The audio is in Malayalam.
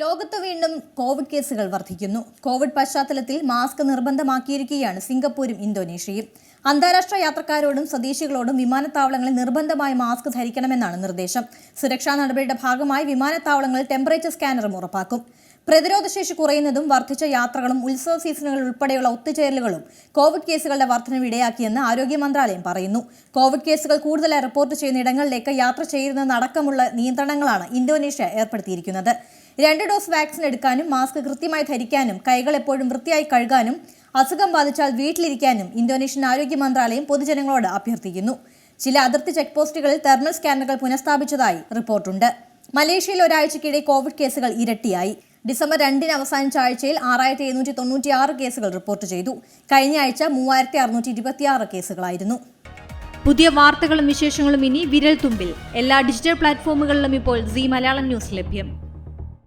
ലോകത്ത് വീണ്ടും കോവിഡ് കേസുകൾ വർദ്ധിക്കുന്നു. കോവിഡ് പശ്ചാത്തലത്തിൽ മാസ്ക് നിർബന്ധമാക്കിയിരിക്കുകയാണ് സിംഗപ്പൂരും ഇന്തോനേഷ്യയും. അന്താരാഷ്ട്ര യാത്രക്കാരോടും സ്വദേശികളോടും വിമാനത്താവളങ്ങളിൽ നിർബന്ധമായി മാസ്ക് ധരിക്കണമെന്നാണ് നിർദ്ദേശം. സുരക്ഷാ നടപടിയുടെ ഭാഗമായി വിമാനത്താവളങ്ങളിൽ ടെമ്പറേച്ചർ സ്കാനറും ഉറപ്പാക്കും. പ്രതിരോധശേഷി കുറയുന്നതും വർദ്ധിച്ച യാത്രകളും ഉത്സവ സീസണുകൾ ഉൾപ്പെടെയുള്ള ഒത്തുചേരലുകളും കോവിഡ് കേസുകളുടെ വർധനവ് ഇടയാക്കിയെന്ന് ആരോഗ്യ മന്ത്രാലയം പറയുന്നു. കോവിഡ് കേസുകൾ കൂടുതലായി റിപ്പോർട്ട് ചെയ്യുന്ന ഇടങ്ങളിലേക്ക് യാത്ര ചെയ്യുന്നതടക്കമുള്ള നിയന്ത്രണങ്ങളാണ് ഇന്തോനേഷ്യ ഏർപ്പെടുത്തിയിരിക്കുന്നത്. രണ്ട് ഡോസ് വാക്സിൻ എടുക്കാനും മാസ്ക് കൃത്യമായി ധരിക്കാനും കൈകൾ എപ്പോഴും വൃത്തിയായി കഴുകാനും അസുഖം ബാധിച്ചാൽ വീട്ടിലിരിക്കാനും ഇന്തോനേഷ്യൻ ആരോഗ്യ മന്ത്രാലയം പൊതുജനങ്ങളോട് അഭ്യർത്ഥിക്കുന്നു. ചില അതിർത്തി ചെക്ക് പോസ്റ്റുകളിൽ തെർമൽ സ്കാനറുകൾ പുനഃസ്ഥാപിച്ചതായി റിപ്പോർട്ടുണ്ട്. മലേഷ്യയിൽ ഒരാഴ്ചക്കിടെ കോവിഡ് കേസുകൾ ഇരട്ടിയായി. ഡിസംബർ രണ്ടിന് അവസാനിച്ച ആഴ്ചയിൽ ആറായിരത്തി എഴുന്നൂറ്റി തൊണ്ണൂറ്റി ആറ് കേസുകൾ റിപ്പോർട്ട് ചെയ്തു. കഴിഞ്ഞ ആഴ്ച മൂവായിരത്തി അറുന്നൂറ്റി ഇരുപത്തിയാറ് കേസുകളായിരുന്നു. പുതിയ വാർത്തകളും വിശേഷങ്ങളും ഇനി വിരൽ തുമ്പിൽ എല്ലാ ഡിജിറ്റൽ പ്ലാറ്റ്ഫോമുകളിലും ഇപ്പോൾ സി മലയാളം ന്യൂസ് ലഭ്യം.